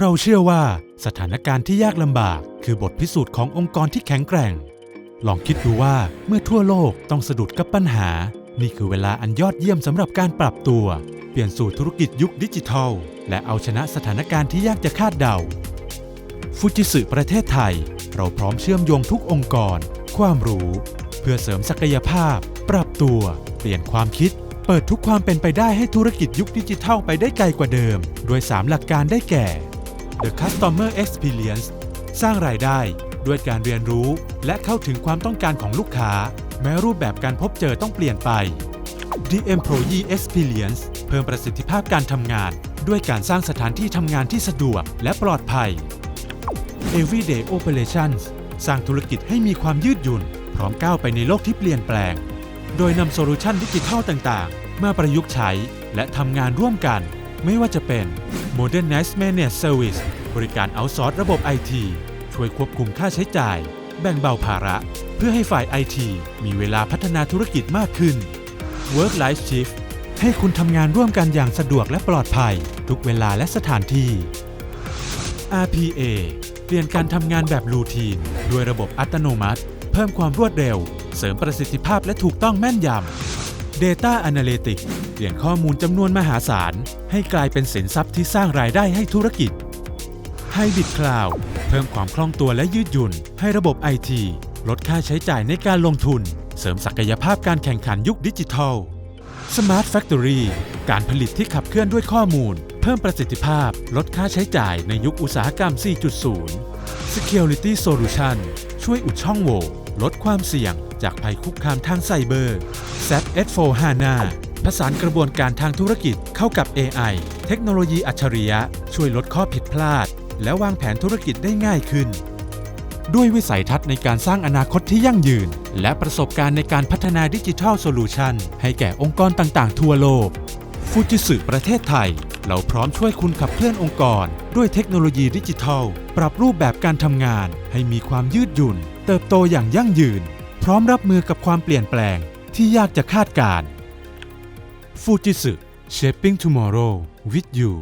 เราเชื่อว่าสถานการณ์ที่ยากลำบาก คือบทพิสูจน์ขององค์กรที่แข็งแกร่ง ลองคิดดูว่าเมื่อทั่วโลกต้องสะดุดกับปัญหา นี่คือเวลาอันยอดเยี่ยมสำหรับการปรับตัว เปลี่ยนสู่ธุรกิจยุคดิจิทัล และเอาชนะสถานการณ์ที่ยากจะคาดเดา ฟูจิสึประเทศไทย เราพร้อมเชื่อมโยงทุกองค์กร ความรู้ เพื่อเสริมศักยภาพ ปรับตัว เปลี่ยนความคิดเปิดทุกความเป็นไปได้ให้ธุรกิจยุคดิจิทัลไปได้ไกลกว่าเดิม โดย 3 หลักการได้แก่ The Customer Experience สร้างรายได้ด้วยการเรียนรู้และเข้าถึงความต้องการของลูกค้า แม้รูปแบบการพบเจอต้องเปลี่ยนไป The Employee Experience เพิ่มประสิทธิภาพการทำงาน ด้วยการสร้างสถานที่ทำงานที่สะดวกและปลอดภัย Everyday Operations สร้างธุรกิจให้มีความยืดหยุ่น พร้อมก้าวไปในโลกที่เปลี่ยนแปลง โดยนำโซลูชันดิจิทัลต่าง ๆ มาประยุกต์ใช้และทำงานร่วมกัน ไม่ว่าจะเป็น Modernize Managed Service บริการเอาซอร์สระบบ IT ช่วยควบคุมค่าใช้จ่าย แบ่งเบาภาระ เพื่อให้ฝ่าย IT มีเวลาพัฒนาธุรกิจมากขึ้น Work Life Shift ให้คุณทำงานร่วมกันอย่างสะดวกและปลอดภัย ทุกเวลาและสถานที่ RPA เปลี่ยนการทำงานแบบรูทีน ด้วยระบบอัตโนมัติ เพิ่มความรวดเร็ว เสริมประสิทธิภาพและถูกต้องแม่นยำ Data Analytics เปลี่ยนข้อมูลจำนวนมหาศาล ให้กลายเป็นสินทรัพย์ที่สร้างรายได้ให้ธุรกิจ Hybrid Cloud เพิ่มความคล่องตัวและยืดหยุ่น ให้ระบบ IT ลดค่าใช้จ่ายในการลงทุน เสริมศักยภาพการแข่งขันยุคดิจิทัล Smart Factory การผลิตที่ขับเคลื่อนด้วยข้อมูล เพิ่มประสิทธิภาพ ลดค่าใช้จ่ายในยุคอุตสาหกรรม 4.0 Security Solution ช่วยอุดช่องโหว่ลดความเสี่ยง จากภัยคุกคามทางไซเบอร์ SAP S4 HANA ผสานกระบวนการทางธุรกิจเข้ากับ AI เทคโนโลยีอัจฉริยะ ช่วยลดข้อผิดพลาด และวางแผนธุรกิจได้ง่ายขึ้น ด้วยวิสัยทัศน์ในการสร้างอนาคตที่ยั่งยืน และประสบการณ์ในการพัฒนาดิจิทัลโซลูชันให้แก่องค์กรต่างๆ ทั่วโลกฟูจิสึประเทศไทย เราพร้อมช่วยคุณขับเคลื่อนองค์กร ด้วยเทคโนโลยีดิจิทัล ปรับรูปแบบการทำงาน ให้มีความยืดหยุ่น เติบโตอย่างยั่งยืน พร้อมรับมือกับความเปลี่ยนแปลงที่ยากจะคาดการฟูจิสึ Shaping Tomorrow with you